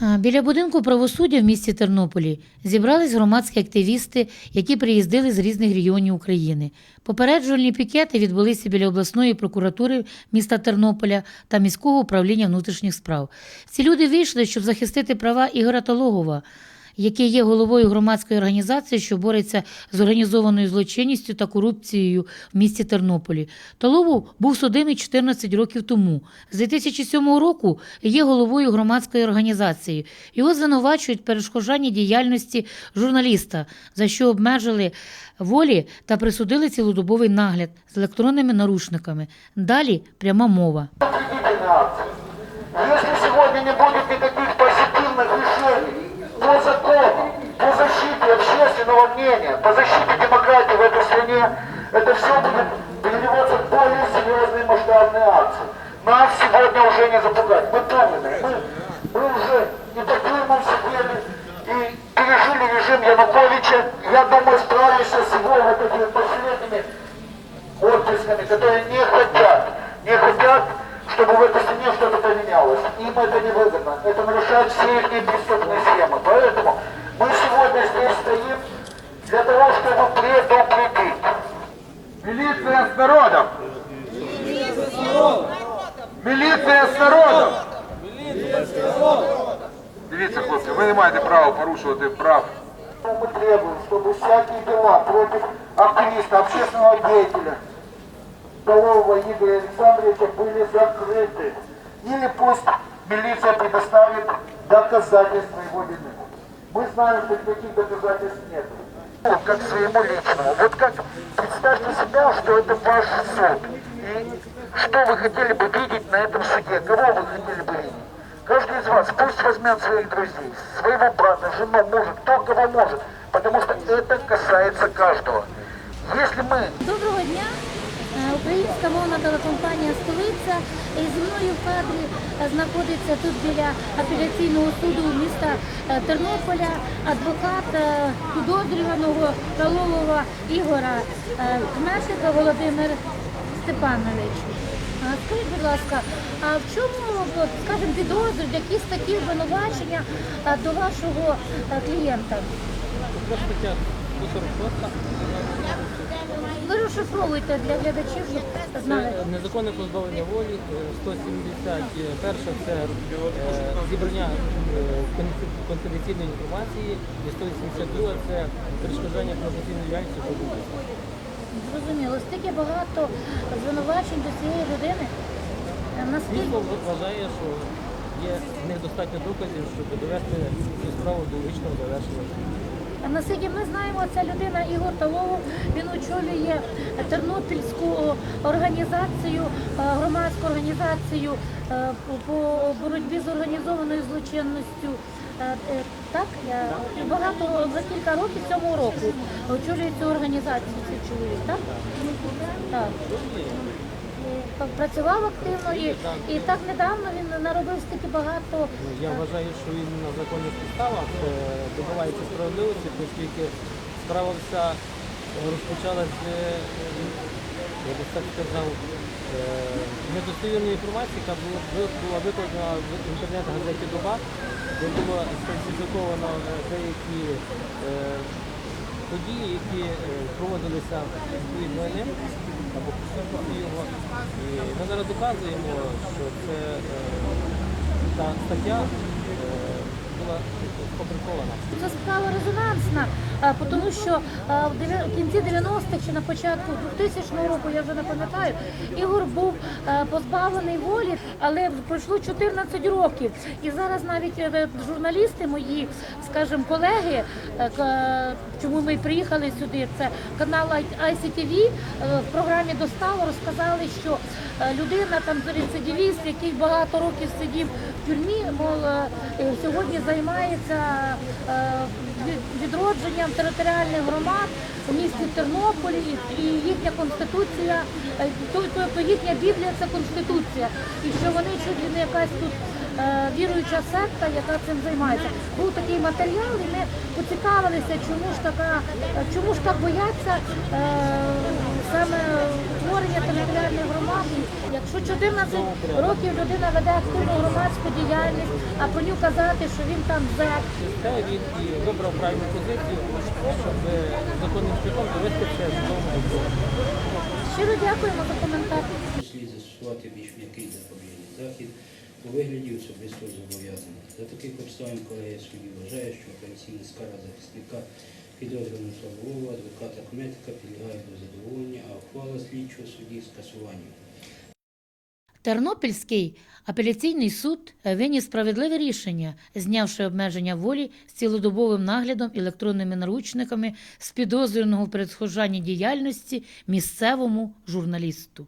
Біля будинку правосуддя в місті Тернополі зібрались громадські активісти, які приїздили з різних регіонів України. Попереджувальні пікети відбулися біля обласної прокуратури міста Тернополя та міського управління внутрішніх справ. Ці люди вийшли, щоб захистити права Ігоря Талогова, який є головою громадської організації, що бореться з організованою злочинністю та корупцією в місті Тернополі. Талову був судимий 14 років тому. З 2007 року є головою громадської організації. Його звинувачують перешкоджанні діяльності журналіста, за що обмежили волі та присудили цілодобовий нагляд з електронними нарушниками. Далі пряма мова. Если сегодня не будет никаких мнения, по защите демократии в этой стране, это все будет переливаться в более серьезные масштабные акции. Нас сегодня уже не запугать. Мы помним, мы, мы уже и по тюрьмам сидели, и пережили режим Януковича. Я думаю, справимся с его вот этими последними отпрысками, которые не хотят, не хотят, чтобы в этой стране что-то поменялось. Им это не выгодно. Это нарушает все их преступные схемы. Поэтому мы сегодня здесь стоим для того, чтобы предупредить. Милиция с народом! Міліція з народом! Дивіться, хлопці, ви не маєте права порушувати прав. Мы требуем, чтобы всякие дела против активиста, общественного деятеля, Голового Игоря Александровича были закрыты. Или пусть милиция предоставит доказательства его вины. Мы знаем, что никаких доказательств нет. Вот как своему личному. Вот как представьте себя, что это ваш суд. И что вы хотели бы видеть на этом суде? Кого вы хотели бы видеть? Каждый из вас пусть возьмет своих друзей, своего брата, жену, мужа, кто кого может, потому что это касается каждого. Если мы Доброго дня. Е, Українська мовна телекомпанія Столиця. І зі мною в кадрі знаходиться тут біля апеляційного суду міста е, Тернополя адвокат е, підозрюваного Калового Ігора Кмешика Володимир Степанович. Скажіть, будь ласка, а в чому, скажімо, підозри, якісь такі обвинувачення до вашого клієнта? Ви розшифровуєте для глядачів, щоб знали. Незаконне позбавлення волі, е, 171 це е, зібрання е, конфіденційної інформації, і 182 це перешкоджання професійної діяльності журналіста. Зрозуміло, стільки багато звинувачень до цієї людини. Е, Наскільки Слідство вважає, що є недостатньо доказів, щоб довести цю справу до логічного завершення. Наскільки ми знаємо, ця людина Ігор Таловов, він очолює Тернопільську організацію, е, громадську організацію е, по- боротьбі з організованою злочинністю. Е, е, Так, я багато за кілька років цього року очолює цю організацію цей чоловік, так? Так. Е, Працював активно і, і так недавно він наробив стільки багато. Я вважаю, що він на законних підставах е, добивається справедливості, оскільки справа вся е, розпочалась, е, я би так сказав, е, недостовірної інформації, яка була, ви- викладена в інтернет-газеті Доба, де було сфальсифіковано е, деякі е, події, які е, проводилися відповідно ним або присутності його. І ми зараз доказуємо, що це е, та стаття була опублікована. Це справа резонансна, тому що в дев'я- в кінці 90-х чи на початку 2000 року, я вже не пам'ятаю, Ігор був позбавлений волі, але пройшло 14 років. І зараз навіть е, журналісти мої, скажімо, колеги, е, чому ми приїхали сюди, це канал ICTV, е, в програмі Достава розказали, що е, людина там рецидивіст, який багато років сидів в тюрмі, е, е, сьогодні займається е, відродженням територіальних громад у місті Тернополі, і їхня конституція, е, тобто їхня Біблія це конституція, і що вони чуть не якась тут е, віруюча секта, яка цим займається. Був такий матеріал, і ми поцікавилися, чому ж така, чому ж так бояться утворення територіальних громад. Якщо 14 років людина веде активну громадську діяльність, а про нього казати, що він там зек, Те він і вибрав правильну позицію, щоб законним шляхом довести все до щиро дякуємо за коментар. слід застосувати більш м'який запобіжний захід у вигляді особистого зобов'язання. За таких обставин колегія судді вважає, що апеляційна скара захисника підозрюваного Славового, адвоката Кметика підлягає до задоволення, а ухвала слідчого судді скасуванню. Тернопільський апеляційний суд виніс справедливе рішення, знявши обмеження волі з цілодобовим наглядом електронними наручниками з підозрюваного в перешкоджанні діяльності місцевому журналісту.